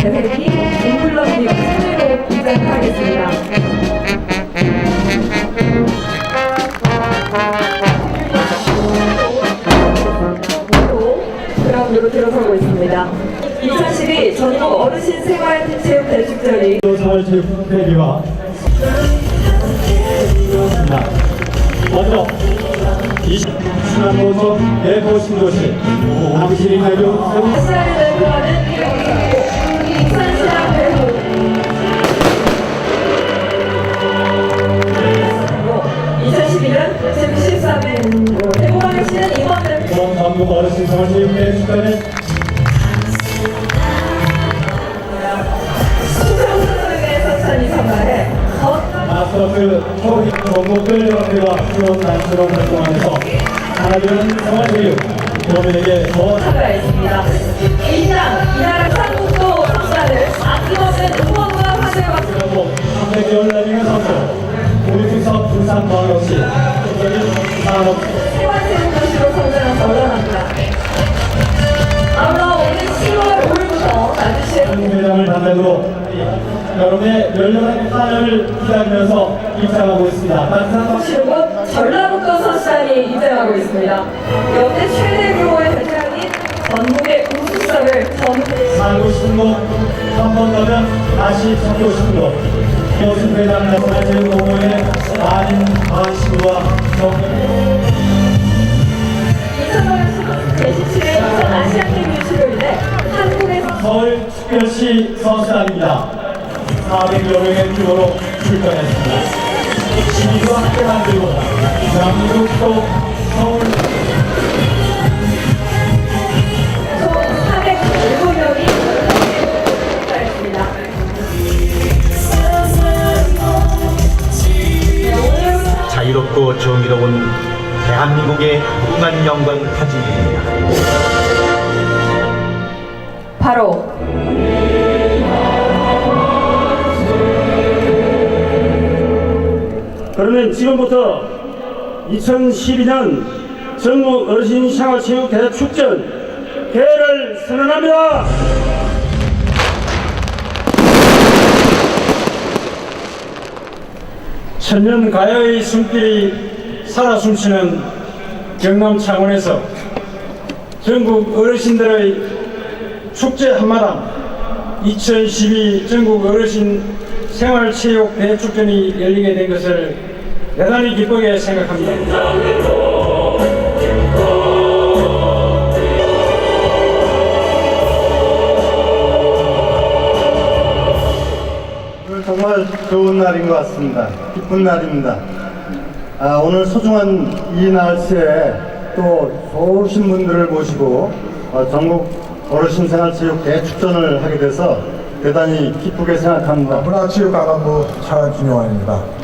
대회기 인플러스 승리로 인정하겠습니다. 그라운드로 들어서고 있습니다. 2012 전국 어르신 생활 체육 대축제이 생활체육회비와 먼저 20 순환노선 대포 신도시 당신이나요 전국 끌려가기와 수원 난처럼 활동하면서 하나되는 생활체육 도민에게 더 참가했습니다. 이상 이나라 삼국도 선수단 여러분의 열렬한 사연을 기다리면서 입장하고 있습니다. 따뜻한 시로곳 전라북도 선수단이 입장하고 있습니다. 역대 최대 규모의 베테랑인 전국의 우수성을 전 살고 싶은 곳, 한번 더면 다시 찾고 싶은 곳. 교수 회장 나선화체육 공모에 많은 관심과 경 2000년 제17회 2000 아시안게임 유치로 인해 한국에서 서울 특별시 선수단입니다. 400여 명의 규모로 출전했습니다. 시민과 함께 만들고 대한민국도 서울 총 407명이 참가했습니다. 네, 오늘 자유롭고 정의로운 대한민국의 무궁한 영광 타진입니다. 바로 그러면 지금부터 2012년 전국 어르신 생활체육 대축전 개를 선언합니다. 천년 가야의 숨길이 살아 숨쉬는 경남 창원에서 전국 어르신들의 축제 한마당 2012 전국 어르신 생활체육 대축전이 열리게 된 것을 대단히 기쁘게 생각합니다. 오늘 정말 좋은 날인 것 같습니다. 기쁜 날입니다. 아, 오늘 소중한 이 날씨에 또 좋으신 분들을 모시고 어, 전국 어르신 생활체육 대축전을 하게 돼서 대단히 기쁘게 생각합니다. 문화체육관광부 차관 김용환입니다.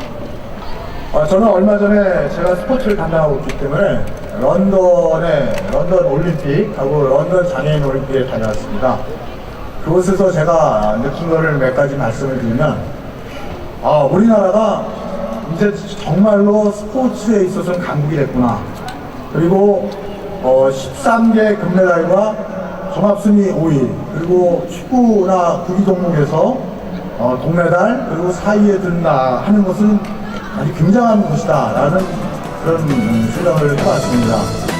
어, 저는 얼마 전에 제가 스포츠를 담당하고 있기 때문에 런던에 런던 올림픽하고 런던 장애인 올림픽에 다녀왔습니다. 그곳에서 제가 느낀 거를 몇 가지 말씀을 드리면 아 우리나라가 이제 정말로 스포츠에 있어서는 강국이 됐구나. 그리고 어, 13개 금메달과 종합순위 5위 그리고 축구나 구기 종목에서 어, 동메달 그리고 4위에 든다 하는 것은 아주 굉장한 것이다 라는 그런 음, 생각을 해봤습니다.